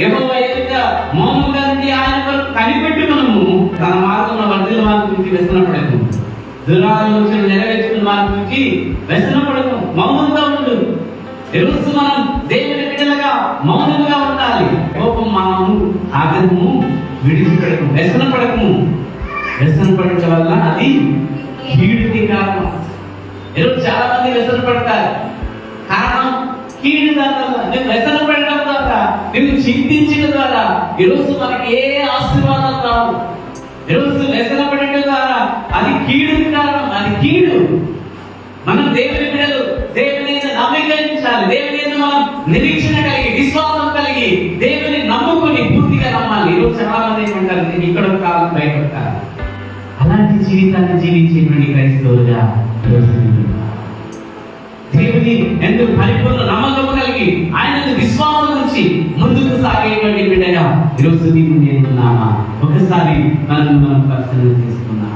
యెహోవా ఎదుట మౌనంగా ఉండి ఆయన కొరకు కనిపెట్టి మనము తన మార్గంలో వర్ధిల్ల వారి గురించి వ్యసనపడకు దురాలోచన నెరవేర్చుకున్న వారి గురించి వ్యసనపడకు మౌనంగా ఉండు. తెలుసు మనం దేవుని బిడ్డలుగా మౌనంగా ఉండాలి. కోపం మనము ఆగ్రహము విడిచిపెడకు. వ్యసన పడకము వ్యసన పడటం వల్ల అది కీడుకి కారణం. ఈరోజు చాలా మంది వ్యసన పడతారు. కారణం కీడు దాని వల్ల నువ్వు వ్యసన చింతించడం ద్వారా ఈరోజు మనకి ఏ ఆశీర్వాదాలు రావు. ఈరోజు వ్యసన పడటం ద్వారా అది కీడు కారణం అది కీడు. మనం దేవుని బిడ్డలు దేవుని నవీకరించాలి దేవుని మనం నిరీక్షణ కలిగి విశ్వాసం కలిగి దేవుని నమ్ముకుని పూర్తిగా నమ్మాలి. ఈరోజు చాలా మంది ఏమంటారు నేను ఇక్కడ ఒక కాలం బయట అలాంటి జీవితాన్ని జీవించేటువంటి క్రైస్తవులుగా దేవుని ఎందుకు సాగేటువంటి బిడ్డగా ఈరోజు నీకు నేను ఉన్నామా ఒకసారి మనం మనం పరిశీలన చేసుకున్నాం